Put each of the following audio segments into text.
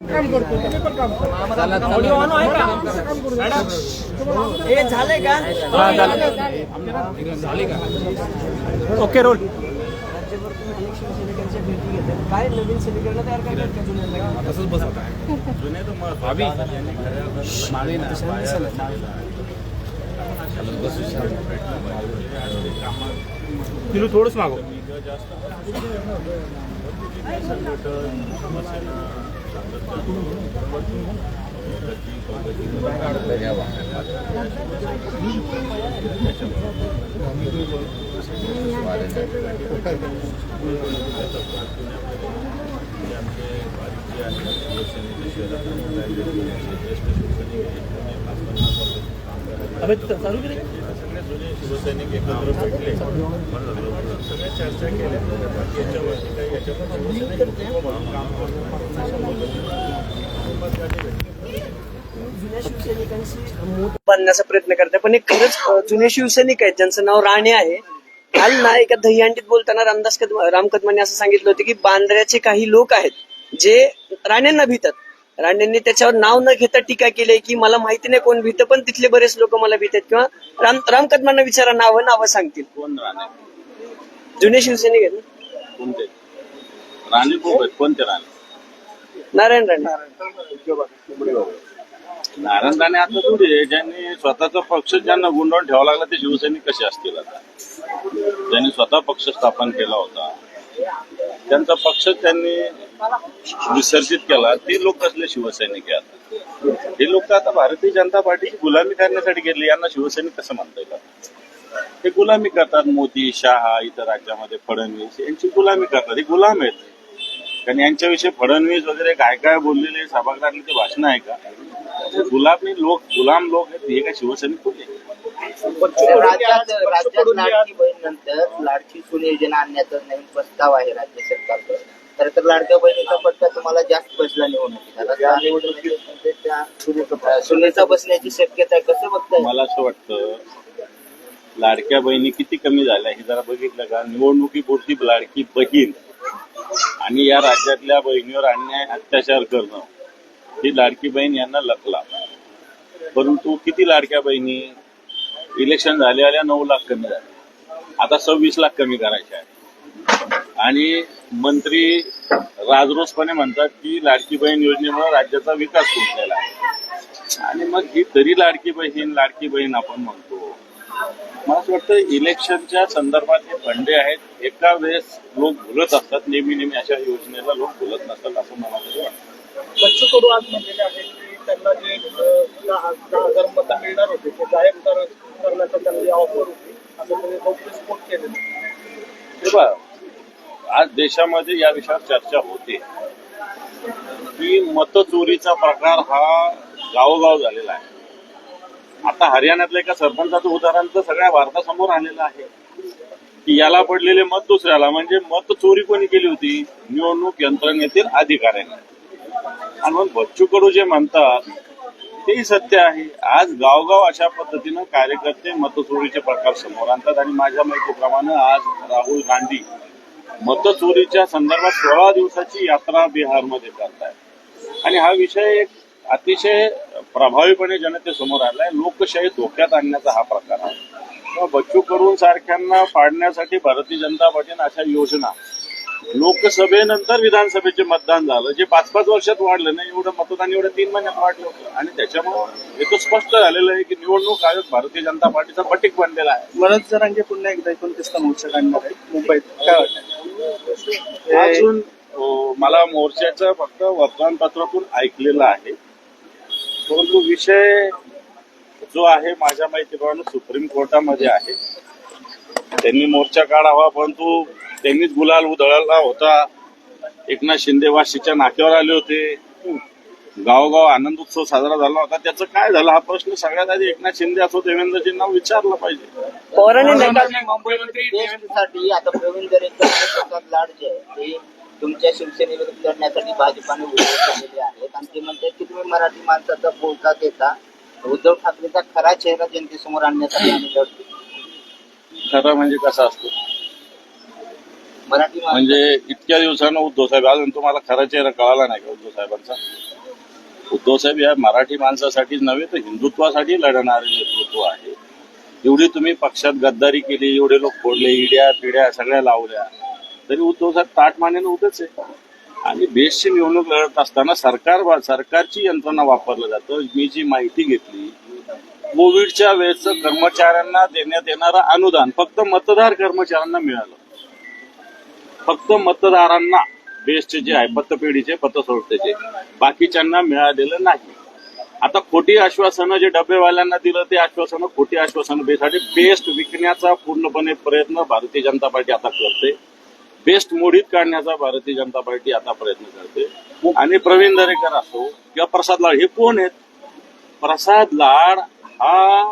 काम करतो तुम्ही पण काम करा. ऑडिओ का? हे का? ओके रोल राज्यभर तुम्ही अनेक शिवसैनिकांच्या भेटी घेतात काय नवीन समीकरण तयार करतात का जुन्या तसंच बसत आहे. जुने तर मग तिला थोडंच मागव. जास्त आमचे सगळे जुने शिवसैनिक एकत्र भेटले. सगळ्या चर्चा केल्या याच्यावरती काही याच्यावर बांधण्याचा प्रयत्न करते पण हे खरंच जुने शिवसैनिक आहेत ज्यांचं नाव राणे आहे. काल ना एका दहीहंडीत बोलताना रामदास कदम राम कदमांनी असं सांगितलं होतं की बांद्र्याचे काही लोक आहेत जे राण्यांना भीतात. राण्यांनी त्याच्यावर नाव न घेता टीका केली की मला माहिती नाही कोण भीतं पण तिथले बरेच लोक मला भीतात किंवा राम राम कदमांना विचारा नावं नावं सांगतील. कोण राणे? जुने शिवसैनिक आहेत ना? कोणते? राणे खूप आहेत? कोणते राणे? नारायण राणे. नारायण राणे आता थोडी आहे. ज्यांनी स्वतःचा पक्ष ज्यांना गुंडाळून ठेवावा लागला ते शिवसैनिक कसे असतील आता? ज्यांनी स्वतः पक्ष स्थापन केला होता त्यांचा पक्ष त्यांनी विसर्जित केला ते लोक कसले शिवसैनिक आहे आता हे लोक आता भारतीय जनता पार्टीची गुलामी करण्यासाठी गेले यांना शिवसैनिक कसं म्हणता येईल ते गुलामी करतात मोदी शहा इतर राज्यामध्ये फडणवीस यांची गुलामी करतात. हे गुलाम आहेत. कारण यांच्याविषयी फडणवीस वगैरे काय काय बोललेले सभागृहातले ते भाषण आहे का? ते गुलामी लोक गुलाम लोक आहेत हे काय शिवसैनिक कुठे राज्यात लाडकी बहीण नंतर लाडकी सून योजना आणण्याचा नवीन प्रस्ताव आहे राज्य सरकारचा तर तर लाडक्या बहिणीचा पट्टा तुम्हाला जास्त बसला त्या सुनेचा बसण्याची शक्यता आहे. कसं बघताय? मला असं वाटतं लाडक्या बहिणी किती कमी झाल्या हे जरा बघितलं का? निवडणुकीपुरती लाडकी बहीण. आणि या राज्यातल्या बहिणीवर अन्याय अत्याचार करणं ही लाडकी बहीण यांना लकला परंतु किती लाडक्या बहिणी इलेक्शन झाले आल्या नऊ लाख कमी झाले. आता सव्वीस लाख कमी करायचे आहे आणि मंत्री राजरोसपणे म्हणतात की लाडकी बहीण योजनेमुळे राज्याचा विकास खुंटलेला आणि मग ही तरी लाडकी बहीण लाडकी बहीण आपण म्हणतो. मला असं वाटतं इलेक्शनच्या संदर्भात हे फंडे आहेत. एका वेळेस लोक भुलत असतात नेहमी नेहमी अशा योजनेला लोक भुलत नसतात असं मला तरी वाटतं. स्वच्छ करू आज म्हणलेले आहे की त्यांना जे दहा हजार मतं मिळणार होते ते जाहीर कर- करण्याचा त्यांना ऑफर होती असं त्यांनी गौप्यस्फोट केलेला हे पहा, आज देशामध्ये या विषयावर चर्चा होते. की मतचोरीचा प्रकार हा गावोगाव झालेला आहे. आता हरियाणातल्या एका सरपंचाचं उदाहरण तर सगळ्या भारतासमोर आलेलं आहे. की याला पडलेले मत दुसऱ्याला म्हणजे मत चोरी कोणी केली होती? निवडणूक यंत्रणेतील अधिकाऱ्यांनी. आणि मग बच्चू कडू जे म्हणतात तेही सत्य आहे. आज गावगाव अशा पद्धतीनं कार्यकर्ते मतचोरीचे प्रकार समोर आणतात. आणि माझ्या माहितीप्रमाणे आज राहुल गांधी मतचोरीच्या संदर्भात सोळा दिवसाची यात्रा बिहारमध्ये करतायत आणि हा विषय एक अतिशय प्रभावीपणे जनतेसमोर आलाय. लोकशाही धोक्यात आणण्याचा हा प्रकार आहे. बच्चू करून सारख्यांना पाडण्यासाठी भारतीय जनता पार्टीनं अशा योजना लोकसभेनंतर विधानसभेचे मतदान झालं. जे पाच पाच वर्षात वाढलं नाही एवढं मतदान एवढं तीन महिन्यात वाढलं होतं. आणि त्याच्यामुळे हे तर स्पष्ट झालेलं आहे की निवडणूक आयोग भारतीय जनता पार्टीचा पटीक बनलेला आहे. मनोज जरांगे पुन्हा एकदा एकोणतीसचा मोर्चा काढणार आहे. मुंबईत. काय वाटतं अजून मला मोर्चाचं फक्त वर्तमानपत्रातून ऐकलेलं आहे. परंतु विषय जो आहे माझ्या माहितीप्रमाणे सुप्रीम कोर्टामध्ये आहे. त्यांनी मोर्चा काढावा परंतु त्यांनीच गुलाल उधळला होता. एकनाथ शिंदे वाशीच्या नाक्यावर आले होते. गावोगाव आनंद उत्सव साजरा झाला होता. त्याचं काय झालं? हा प्रश्न सगळ्यात आधी एकनाथ शिंदे असो देवेंद्रजींना विचारला पाहिजे. पवारांनी देशासाठी आता प्रवीण दरेकर लाड जे आहे ते तुमच्या शिवसेनेविरुद्ध लढण्यासाठी भाजपाने उद्धव केलेले आहेत. आणि ते म्हणतात की तुम्ही मराठी माणसाचा बोलका घेता. उद्धव ठाकरेचा खरा चेहरा जनतेसमोर आणण्यासाठी आम्ही लढतो. खरं म्हणजे कसं असतो? म्हणजे इतक्या दिवसानं उद्धव साहेब अजून तुम्हाला खरा चेहरा कळाला नाही का उद्धव साहेबांचा? उद्धव साहेब या मराठी माणसासाठीच नव्हे तर हिंदुत्वासाठी लढणारे नेतृत्व आहे. एवढी तुम्ही पक्षात गद्दारी केली एवढे लोक फोडले इड्या पिढ्या सगळ्या लावल्या. तरी उद्धव साहेब ताटमानेनं उभेच आहे आणि बेस्टची निवडणूक लढत असताना सरकार सरकारची यंत्रणा वापरलं जातं. मी जी माहिती घेतली कोविडच्या वेळेचं कर्मचाऱ्यांना देण्यात येणारं अनुदान फक्त मतदार कर्मचाऱ्यांना मिळालं. फक्त मतदारांना बेस्टचे जे आहे पतपेढीचे पतसंस्थेचे बाकीच्यांना मिळालेलं नाही. आता खोटी आश्वासनं जे डबेवाल्यांना दिलं ते आश्वासनं खोटी आश्वासनं बेसाठी बेस्ट विकण्याचा पूर्णपणे प्रयत्न भारतीय जनता पार्टी आता करते. बेस्ट मोडीत काढण्याचा भारतीय जनता पार्टी आता प्रयत्न करते. आणि प्रवीण दरेकर असो किंवा प्रसाद लाड हे कोण आहेत? प्रसाद लाड हा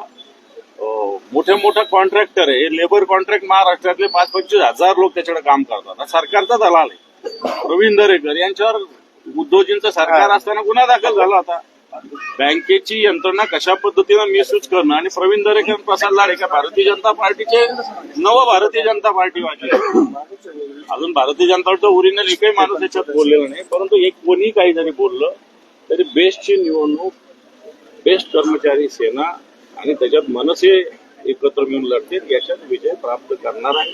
मोठे मोठा कॉन्ट्रॅक्टर आहे. लेबर कॉन्ट्रॅक्ट महाराष्ट्रातले पाच पंचवीस हजार लोक त्याच्याकडे काम करतात. सरकारचा दलाल आहे. प्रवीण दरेकर यांच्यावर उद्योजींचं सरकार असताना गुन्हा दाखल झाला होता. बँकेची यंत्रणा कशा पद्धतीनं मिसयूज करणं आणि प्रवीण दरेकर प्रसाद लाड एका भारतीय जनता पार्टीचे नव भारतीय जनता पार्टीवाले अजून भारतीय जनता पार्टीचा ओरिजिनल एकही माणूस याच्यात बोललेला नाही परंतु एक कोणी काही जरी बोललं तरी बेस्टची निवडणूक बेस्ट कर्मचारी सेना आणि त्याच्यात मनसे एकत्र मिळून लढतील याच्यात विजय प्राप्त करणार आहे.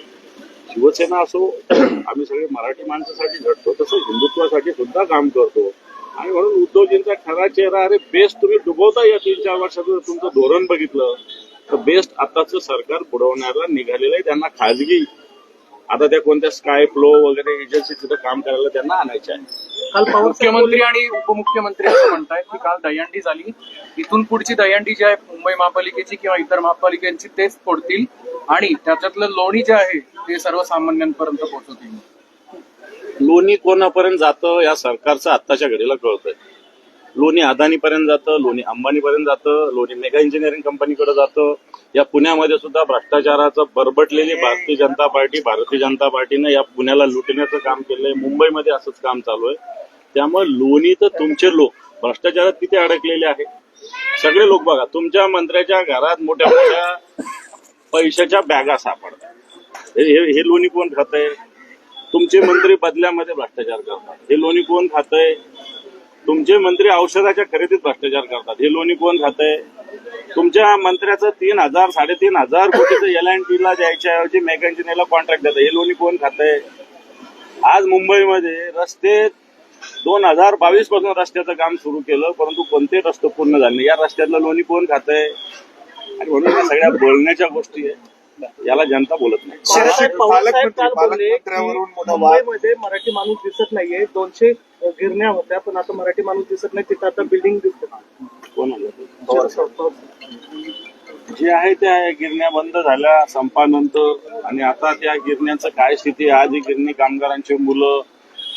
शिवसेना असो आम्ही सगळे मराठी माणसासाठी लढतो तसं हिंदुत्वासाठी सुद्धा काम करतो. आणि म्हणून उद्धवजींचा खरा चेहरा अरे बेस्ट तुम्ही डुबवता या तीन चार वर्षाचं तुमचं धोरण बघितलं तर बेस्ट आताचं सरकार बुडवण्याला निघालेलं आहे त्यांना खाजगी आता त्या कोणत्या स्काय फ्लो वगैरे एजन्सी तिथं काम करायला त्यांना आणायचे आहे. काल पवार मुख्यमंत्री आणि उपमुख्यमंत्री असं म्हणतायत की काल दहीहंडी झाली. इथून पुढची दहीहंडी जी आहे मुंबई महापालिकेची किंवा इतर महापालिकांची तेच फोडतील. आणि त्याच्यातलं लोणी जे आहे ते सर्वसामान्यांपर्यंत पोहोचवतील. लोणी कोणापर्यंत जातं या सरकारचं आत्ताच्या घडीला कळतंय. लोणी अदानीपर्यंत जातं लोणी अंबानीपर्यंत जातं लोणी मेगा इंजिनिअरिंग कंपनीकडे जातं. या पुण्यामध्ये सुद्धा भ्रष्टाचाराचं बरबटलेली भारतीय जनता पार्टी भारतीय जनता पार्टीनं या पुण्याला लुटण्याचं काम केलंय. मुंबईमध्ये असंच काम चालू आहे. त्यामुळे लोणी तर तुमचे लोक भ्रष्टाचारात किती अडकलेले आहे सगळे लोक बघा तुमच्या मंत्र्याच्या घरात मोठ्या मोठ्या पैशाच्या बॅगा सापडतात. हे हे- लोणी कोण खातंय? तुमचे मंत्री बदल्यामध्ये भ्रष्टाचार करतात. हे लोणी कोण खातंय? तुमचे मंत्री औषधाच्या खरेदीत भ्रष्टाचार करतात. हे लोणी कोण खातंय? तुमच्या मंत्र्याचं तीन हजार साडेतीन हजार कोटीचं एल अँड टीला द्यायच्या ऐवजी मेगा इंजिनियरला कॉन्ट्रॅक्ट देतात. हे लोणी कोण खातंय? आज मुंबईमध्ये रस्ते दोन हजार बावीसपासून रस्त्याचं काम सुरू केलं परंतु कोणते रस्ते पूर्ण झाले या रस्त्यातलं लोणी कोण खातंय? आणि म्हणून सगळ्या बोलण्याच्या गोष्टी आहे याला जनता बोलत नाही. मुंबईमध्ये मराठी माणूस दिसत नाहीये दोनशे गिरण्या होत्या पण आता मराठी माणूस दिसत नाही तिथं आता बिल्डिंग दिसत. कोण जे आहे त्या गिरण्या बंद झाल्या संपानंतर. आणि आता त्या गिरण्यांचं काय स्थिती आहे? आजही गिरणी कामगारांची मुलं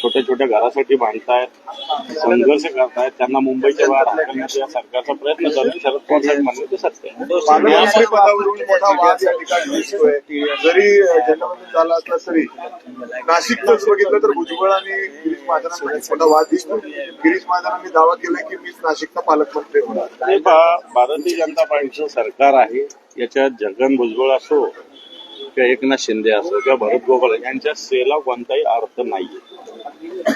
छोट्या छोट्या घरासाठी भांडतायत संघर्ष करतायत त्यांना मुंबईच्या बाहेर हाकलण्याचा या सरकारचा प्रयत्न करतो शरद पवार साहेब म्हणले ते सत्य आहे. पालकमंत्री पदावरून मोठा वाद या ठिकाणी दिसतोय जरी झाला असला तरी नाशिकच बघितलं तर भुजबळ आणि गिरीश महाजनांमध्ये मोठा वाद दिसतो गिरीश महाजनांनी दावा केलाय की मीच नाशिकचा पालकमंत्री होणार हे पहा भारतीय जनता पार्टीचं सरकार आहे याच्यात जगन भुजबळ असो किंवा एकनाथ शिंदे असो किंवा भरत गोपाळ यांच्या सेला कोणताही अर्थ नाहीये.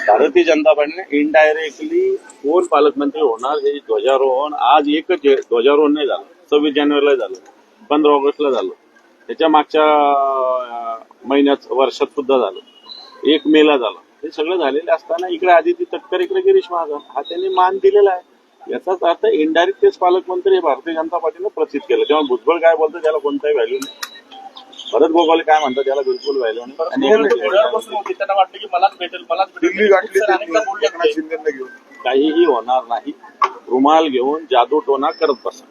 भारतीय जनता पार्टीने इनडायरेक्टली कोण पालकमंत्री होणार हे ध्वजारोहण आज एकच ध्वजारोहण नाही झालं. सव्वीस जानेवारीला झालं. पंधरा ऑगस्टला झालं. त्याच्या मागच्या महिन्यात वर्षात सुद्धा झालं. एक मेला झालं. हे सगळं झालेलं असताना इकडे आदिती तटकर इकडे गिरीश महाजन हा त्यांनी मान दिलेला आहे. याचाच अर्थ इनडायरेक्ट तेच पालकमंत्री हे भारतीय जनता पार्टीनं प्रसिद्ध केलं. तेव्हा भुजबळ काय बोलतं त्याला कोणताही व्हॅल्यू नाही. भरत गोगावले काय म्हणतात त्याला बिलकुल इकडे त्यांना वाटतं की मलाच भेटेल मलाच दिल्ली गाठली त्यांनी एकनाथ शिंदेना घेऊन. काहीही होणार नाही. रुमाल घेऊन जादू टोना करत बसा.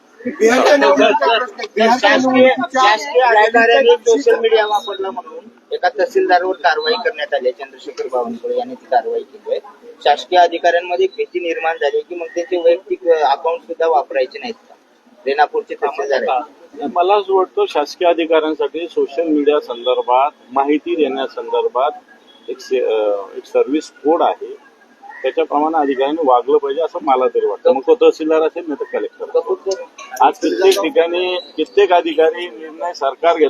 शासकीय शासकीय अधिकाऱ्यांनी सोशल मीडिया वापरला म्हणून एका तहसीलदारवर कारवाई करण्यात आली आहे. चंद्रशेखर बावनकुळे यांनी ती कारवाई केली आहे. शासकीय अधिकाऱ्यांमध्ये एक भीती निर्माण झाली की मग त्यांचे वैयक्तिक अकाउंट सुद्धा वापरायचे नाहीत का? रेणापूरचे तहसीलदार आहेत. मला असं वाटतं शासकीय अधिकाऱ्यांसाठी सोशल मीडिया संदर्भात माहिती देण्यासंदर्भात एक से- अं, एक सर्व्हिस कोड आहे. त्याच्याप्रमाणे अधिकाऱ्यांनी वागलं पाहिजे असं मला तरी वाटतं. मग तो तहसीलदार असेल नाही तर कलेक्टर आज कित्येक ठिकाणी कित्येक अधिकारी निर्णय सरकार घेत